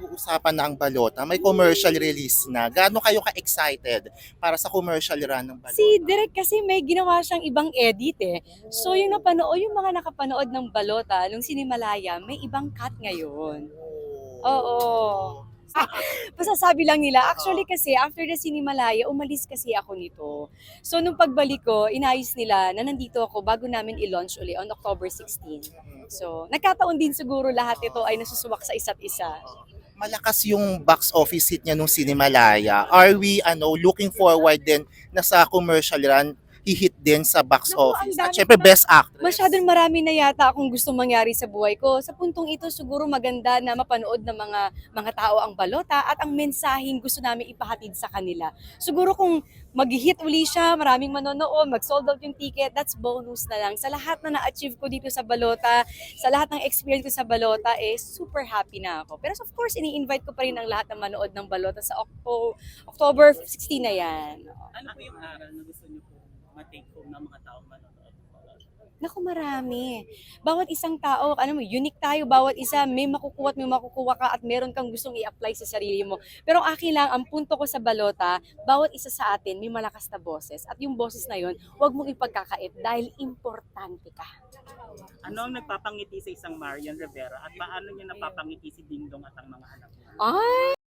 napag-uusapan na ang balota, may commercial release na. Gaano kayo ka-excited para sa commercial run ng balota? Si Direk kasi may ginawa siyang ibang edit eh. So yung napanood, yung mga nakapanood ng balota nung sinimalaya, may ibang cut ngayon. Oo. Basta sabi lang nila, actually kasi after the Sinimalaya, umalis kasi ako nito. So nung pagbalik ko, inayos nila na nandito ako bago namin i-launch uli on October 16. So nagkataon din siguro lahat ito ay nasusuwak sa isa't isa. Malakas yung box office hit niya nung Sinimalaya. Are we ano looking forward din na sa commercial run hihit din sa box Naku, office? dami At syempre pa- best actress. Masyadong marami na yata akong gusto mangyari sa buhay ko. Sa puntong ito siguro maganda na mapanood ng mga mga tao ang balota at ang mensaheng gusto namin ipahatid sa kanila. Siguro kung mag-hit uli siya, maraming manonood, mag-sold out yung ticket, that's bonus na lang. Sa lahat na na-achieve ko dito sa balota, sa lahat ng experience ko sa balota, eh, super happy na ako. Pero of course, ini-invite ko pa rin ang lahat na manood ng balota sa Octo- October 16 na yan. Ano po yung aral na gusto niyo ma-take home ng mga taong manonood? Naku, marami. Bawat isang tao, ano mo, unique tayo, bawat isa, may makukuha at may makukuha ka at meron kang gustong i-apply sa sarili mo. Pero ang akin lang, ang punto ko sa balota, bawat isa sa atin may malakas na boses. At yung boses na yun, huwag mong ipagkakait dahil importante ka. Ano ang nagpapangiti sa isang Marian Rivera at paano niya napapangiti si Dingdong at ang mga anak niya? Ay!